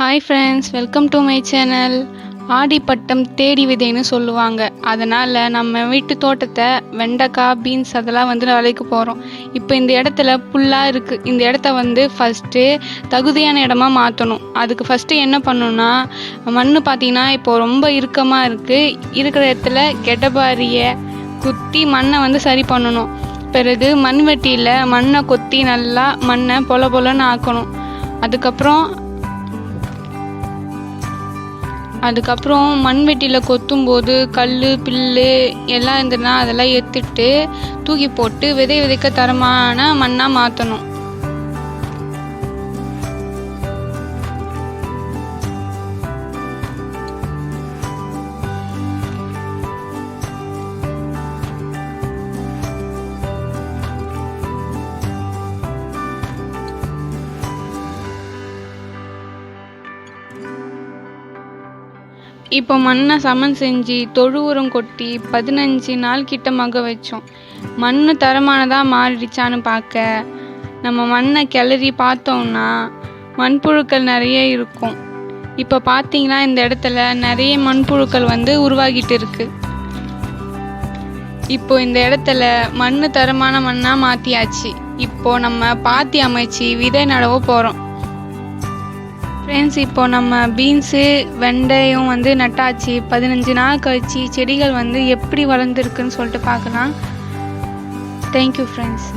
Hi friends welcome to my channel ஆடிப்பட்டம் தேடி விதைன்னு சொல்லுவாங்க. அதனால் நம்ம வீட்டு தோட்டத்தை வெண்டைக்காய் பீன்ஸ் அதெல்லாம் வந்து வேலைக்கு போகிறோம் இப்போ இந்த இடத்துல புல்லாக இருக்குது இந்த இடத்த வந்து ஃபஸ்ட்டு தகுதியான இடமா மாற்றணும் அதுக்கு ஃபஸ்ட்டு என்ன பண்ணணும்னா மண் பார்த்தீங்கன்னா இப்போது ரொம்ப இறுக்கமாக இருக்குது இருக்கிற இடத்துல கெட்டபாரியை குத்தி மண்ணை வந்து சரி பண்ணணும். பிறகு மண்வெட்டியில் மண்ணை கொத்தி நல்லா மண்ணை பொல பொலன்னு ஆக்கணும். அதுக்கப்புறம் அதுக்கப்புறம் மண்வெட்டியில் கொத்தும்போது கல் பில்லு எல்லாம் இருந்ததுன்னா அதெல்லாம் எடுத்துட்டு தூக்கி போட்டு விதை விதைக்க தரமான மண்ணாக மாற்றணும் இப்போ மண்ணை சமன் செஞ்சு தொழு உரம் கொட்டி பதினஞ்சு நாள் கிட்ட மக வச்சோம். மண் தரமானதாக மாறிடுச்சான்னு பார்க்க நம்ம மண்ணை கிளறி பார்த்தோம்னா மண்புழுக்கள் நிறைய இருக்கும். இப்போ பார்த்தீங்கன்னா இந்த இடத்துல நிறைய மண்புழுக்கள் வந்து உருவாகிட்டு இருக்கு. இப்போ இந்த இடத்துல மண் தரமான மண்ணாக மாற்றியாச்சு இப்போ நம்ம பாத்தி அமைச்சு விதை நடவ போகிறோம் ஃப்ரெண்ட்ஸ் இப்போ நம்ம பீன்ஸு வெண்டையும் வந்து நட்டாச்சு. பதினஞ்சு நாள் கழிச்சு செடிகள் வந்து எப்படி வளர்ந்துருக்குன்னு சொல்லிட்டு பார்க்கலாம். Thank you friends